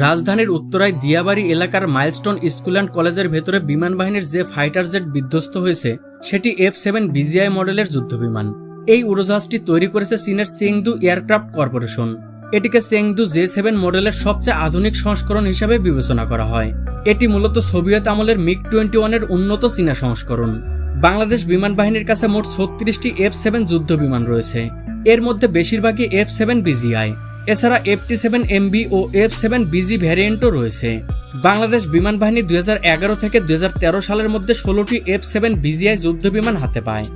রাজধানীর উত্তরায় দিয়াবাড়ি এলাকার মাইলস্টোন স্কুল অ্যান্ড কলেজের ভেতরে বিমান বাহিনীর যে ফাইটার জেট বিধ্বস্ত হয়েছে, সেটি এফ সেভেন বিজিআই মডেলের যুদ্ধবিমান। এই উড়োজাহাজটি তৈরি করেছে চীনের চেংদু এয়ারক্রাফট কর্পোরেশন এটিকে চেংদু জে সেভেন মডেলের সবচেয়ে আধুনিক সংস্করণ হিসাবে বিবেচনা করা হয়। এটি মূলত সোভিয়েত আমলের মিগ টোয়েন্টি ওয়ানের উন্নত চীনা সংস্করণ। বাংলাদেশ বিমান বাহিনীর কাছে মোট ছত্রিশটি এফ সেভেন যুদ্ধ বিমান রয়েছে। এর মধ্যে বেশিরভাগই এফ সেভেন বিজিআই এছাড়া এফটি সেভেন এমবি ও এফ সেভেন বিজি ভ্যারিয়েন্টও রয়েছে। বাংলাদেশ বিমান বাহিনী দুই হাজার এগারো থেকে দুই হাজার তেরো সালের মধ্যে ষোলোটি এফ সেভেন বিজিআই যুদ্ধ বিমান হাতে পায়।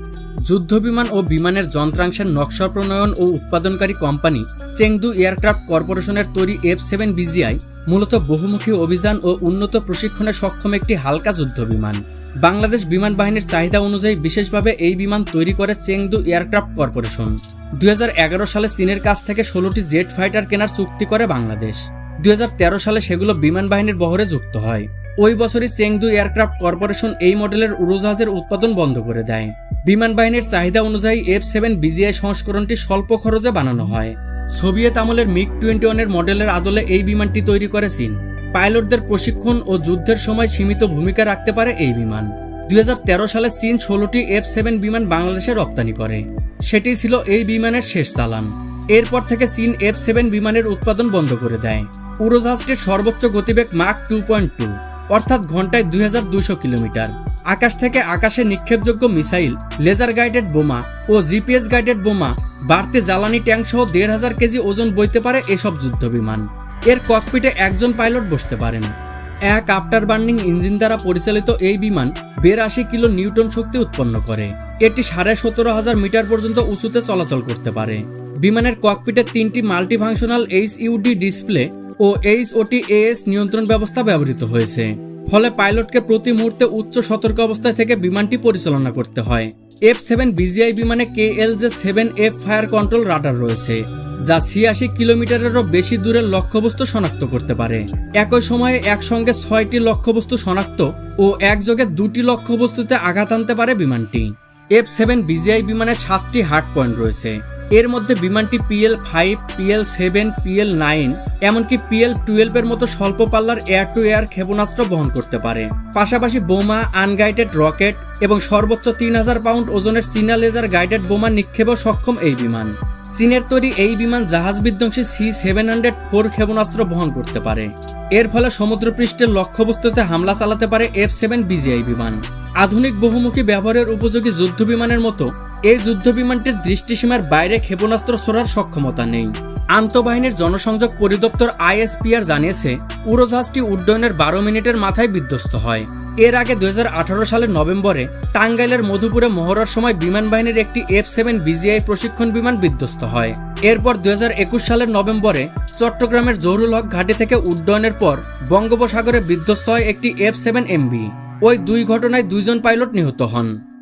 যুদ্ধ বিমান ও বিমানের যন্ত্রাংশের নকশা, প্রণয়ন ও উৎপাদনকারী কোম্পানি চেংদু এয়ারক্রাফট কর্পোরেশনের তৈরি এফ সেভেন বিজিআই মূলত বহুমুখী অভিযান ও উন্নত প্রশিক্ষণে সক্ষম একটি হালকা যুদ্ধ বিমান। বাংলাদেশ বিমান বাহিনীর চাহিদা অনুযায়ী বিশেষভাবে এই বিমান তৈরি করে চেংদু এয়ারক্রাফট কর্পোরেশন দুই হাজার এগারো সালে চীনের কাছ থেকে ষোলোটি জেট ফাইটার কেনার চুক্তি করে বাংলাদেশ। দুই হাজার তেরো সালে সেগুলো বিমান বাহিনীর বহরে যুক্ত হয়। ওই বছরই চেংদু এয়ারক্রাফট কর্পোরেশন এই মডেলের উড়োজাহাজের উৎপাদন বন্ধ করে দেয়। বিমান বাহিনীর চাহিদা অনুযায়ী এফ সেভেন বিজিআই সংস্করণটি স্বল্প খরচে বানানো হয়। সোভিয়েত আমলের মিগ টোয়েন্টি ওয়ানের মডেলের আদলে এই বিমানটি তৈরি করে চীন। পাইলটদের প্রশিক্ষণ ও যুদ্ধের সময় সীমিত ভূমিকা রাখতে পারে এই বিমান। দুই হাজার তেরো সালে চীন ষোলোটি এফ সেভেন বিমান বাংলাদেশে রপ্তানি করে। সেটি ছিল এই বিমানের শেষ চালান। এরপর থেকে চীন এফ সেভেন বিমানের উৎপাদন বন্ধ করে দেয়। উড়োজাহাজটির সর্বোচ্চ গতিবেগ মাক টু পয়েন্ট টু অর্থাৎ ঘন্টায় দুই হাজার দুইশ কিলোমিটার। আকাশ থেকে আকাশে নিক্ষেপযোগ্য মিসাইল, লেজার গাইডেড বোমা ও জিপিএস গাইডেড বোমা, বাড়তি জ্বালানি ট্যাঙ্ক সহ দেড় হাজার কেজি ওজন বইতে পারে এসব যুদ্ধ বিমান এর ককপিটে একজন পাইলট বসতে পারেন। এক আফটার বার্নিং ইঞ্জিন দ্বারা পরিচালিত এই বিমান বেরাশি কিলো নিউটন শক্তি উৎপন্ন করে। এটি সাড়ে সতেরো হাজার মিটার পর্যন্ত উঁচুতে চলাচল করতে পারে। বিমানের ককপিটে তিনটি মাল্টিফাংশনাল এইচ ইউডি ডিসপ্লে ও এইচ ওটি এএস নিয়ন্ত্রণ ব্যবস্থা ব্যবহৃত হয়েছে। ফলে পাইলটকে প্রতি মুহূর্তে উচ্চ সতর্ক অবস্থায় থেকে বিমানটি পরিচালনা করতে হয়। এফ সেভেন বিজিআই বিমানে K L J seven F fire control radar রয়েছে, যা ছিয়াশি কিলোমিটারেরও বেশি দূরের লক্ষ্যবস্তু শনাক্ত করতে পারে। একই সময়ে একসঙ্গে ছয়টি লক্ষ্যবস্তু শনাক্ত ও একযোগে দুটি লক্ষ্যবস্তুতে আঘাত আনতে পারে বিমানটি। এফ সেভেন বিজিআই বিমানের সাতটি হার্ড পয়েন্ট রয়েছে। এর মধ্যে বিমানটি PL five PL seven PL nine এমনকি পিএল টুয়েলভের মতো স্বল্প পাল্লার এয়ার টু এয়ার ক্ষেপণাস্ত্র বহন করতে পারে। পাশাপাশি বোমা আনগাইডেড রকেট এবং সর্বোচ্চ তিন হাজার পাউন্ড ওজনের চীনা লেজার গাইডেড বোমা নিক্ষেপও সক্ষম এই বিমান। চীনের তৈরি এই বিমান জাহাজ বিধ্বংসী সি সেভেন হান্ড্রেড ফোর ক্ষেপণাস্ত্র বহন করতে পারে। এর ফলে সমুদ্রপৃষ্ঠের লক্ষ্যবস্তুতে হামলা চালাতে পারে এফ সেভেন বিজিআই বিমান। আধুনিক বহুমুখী ব্যবহারের উপযোগী যুদ্ধ বিমানের মতো এই যুদ্ধ বিমানটির দৃষ্টিসীমার বাইরে ক্ষেপণাস্ত্র ছোড়ার সক্ষমতা নেই। আন্তঃবাহিনীর জনসংযোগ পরিদপ্তর আইএসপিআর জানিয়েছে, উড়োজাহাজটি উড্ডয়নের বারো মিনিটের মাথায় বিধ্বস্ত হয়। এর আগে দু হাজার আঠারো সালের নভেম্বরে টাঙ্গাইলের মধুপুরে মহড়ার সময় বিমান বাহিনীর একটি এফ সেভেন বিজিআই প্রশিক্ষণ বিমান বিধ্বস্ত হয়। এরপর দু হাজার একুশ সালের নভেম্বরে চট্টগ্রামের জহুরুল হক ঘাটি থেকে উড্ডয়নের পর বঙ্গোপসাগরে বিধ্বস্ত হয় একটি এফ সেভেন এমবি। ওই দুই ঘটনায় দুইজন পাইলট নিহত হন।